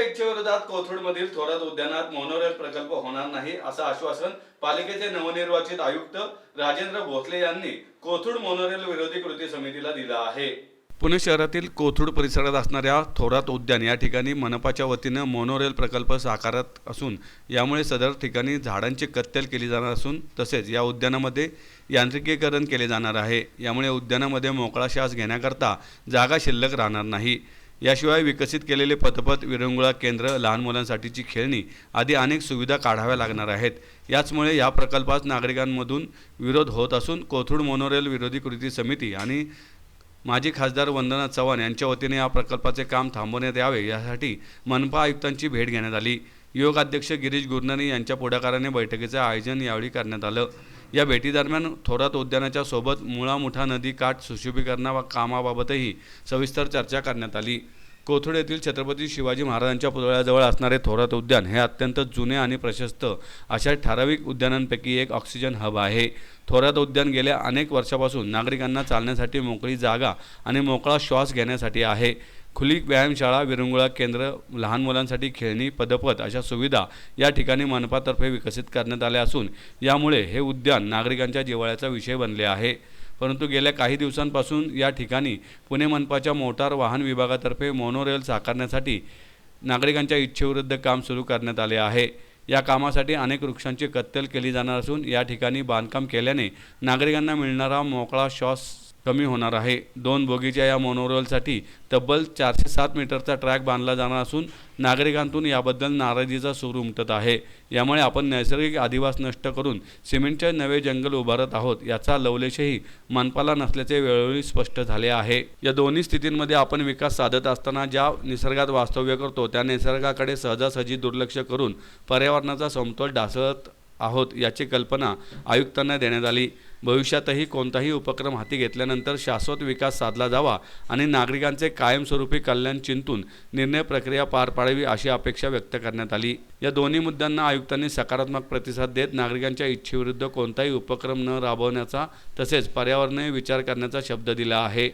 इच्छेविरोधात कोथरूडमधील थोरात उद्यानात मोनोरेल प्रकल्प होणार नाही असं आश्वासन पालिकेचे नवनिर्वाचित आयुक्त राजेंद्र भोसले यांनी कोथरूड मोनोरेल विरोधी कृती समितीला दिला आहे. पुणे शहरातील कोथरूड परिसरात असणाऱ्या थोरात उद्यान या ठिकाणी मनपाच्या वतीनं मोनोरेल प्रकल्प साकारत असून यामुळे सदर ठिकाणी झाडांची कत्तल केली जाणार असून तसेच या उद्यानामध्ये यांत्रिकीकरण केले जाणार आहे. यामुळे उद्यानामध्ये मोकळा श्वास घेण्याकरता जागा शिल्लक राहणार नाही. याशिवाय विकसित केलेले पथपथ विरंगुळा केंद्र लहान मुलांसाठीची खेळणी आदी अनेक सुविधा काढाव्या लागणार आहेत. याचमुळे या प्रकल्पास नागरिकांमधून विरोध होत असून कोथरूड मोनोरेल विरोधी कृती समिती आणि माजी खासदार वंदना चव्हाण यांच्या वतीने या प्रकल्पाचे काम थांबवण्यात यावे यासाठी मनपा आयुक्तांची भेट घेण्यात आली. योग अध्यक्ष गिरीश गुरनानी यांच्या पुढाकाराने बैठकीचे आयोजन यावेळी करण्यात आलं. या भेटीदरम्यान थोरात उद्यानाच्या सोबत मुळा मुठा नदी काठ सुशोभीकरणा कामाबाबतही सविस्तर चर्चा करण्यात आली. कोथरूड येथील छत्रपती शिवाजी महाराजांच्या पुतळ्याजवळ असणारे थोरात उद्यान हे अत्यंत जुने आणि प्रशस्त अशा ठराविक उद्यानांपैकी एक ऑक्सिजन हब आहे. थोरात उद्यान गेल्या अनेक वर्षापासून नागरिकांना चालण्यासाठी मोकळी जागा आणि मोकळा श्वास घेण्यासाठी आहे. खुली व्यायामशाळा विरंगुळा केंद्र लहान मुलांसाठी खेळणी पदपथ अशा सुविधा या ठिकाणी मनपातर्फे विकसित करण्यात आल्या असून यामुळे हे उद्यान नागरिकांच्या जिव्हाळ्याचा विषय बनले आहे. परंतु गेल्या काही दिवसांपासून या ठिकाणी पुणे मनपाच्या मोटार वाहन विभागातर्फे मोनोरेल साकारण्यासाठी नागरिकांच्या इच्छेविरुद्ध काम सुरू करण्यात आले आहे. या कामासाठी अनेक वृक्षांची कत्तल केली जाणार असून या ठिकाणी बांधकाम केल्याने नागरिकांना मिळणारा मोकळा श्वास कमी होणार आहे. दोन बोगीच्या या मोनोरेलसाठी तब्बल चारशे सात मीटरचा ट्रॅक बांधला जाणार असून नागरिकांतून याबद्दल नाराजीचा सूर उमटत आहे. यामुळे आपण नैसर्गिक आदिवास नष्ट करून सिमेंटचे नवे जंगल उभारत आहोत याचा लवलेशही मनपाला नसल्याचे वेळोवेळी स्पष्ट झाले आहे. या दोन्ही स्थितींमध्ये आपण विकास साधत असताना ज्या निसर्गात वास्तव्य करतो त्या निसर्गाकडे सहजासहजी दुर्लक्ष करून पर्यावरणाचा समतोल ढासळत आहोत याची कल्पना आयुक्तांना देण्यात आली. भविष्यातही कोणताही उपक्रम हाती घेतल्यानंतर शाश्वत विकास साधला जावा आणि नागरिकांचे कायमस्वरूपी कल्याण चिंतून निर्णय प्रक्रिया पार पाडावी अशी अपेक्षा व्यक्त करण्यात आली. या दोन्ही मुद्द्यांना आयुक्तांनी सकारात्मक प्रतिसाद देत नागरिकांच्या इच्छेविरुद्ध कोणताही उपक्रम न राबवण्याचा तसेच पर्यावरणीय विचार करण्याचा शब्द दिला आहे.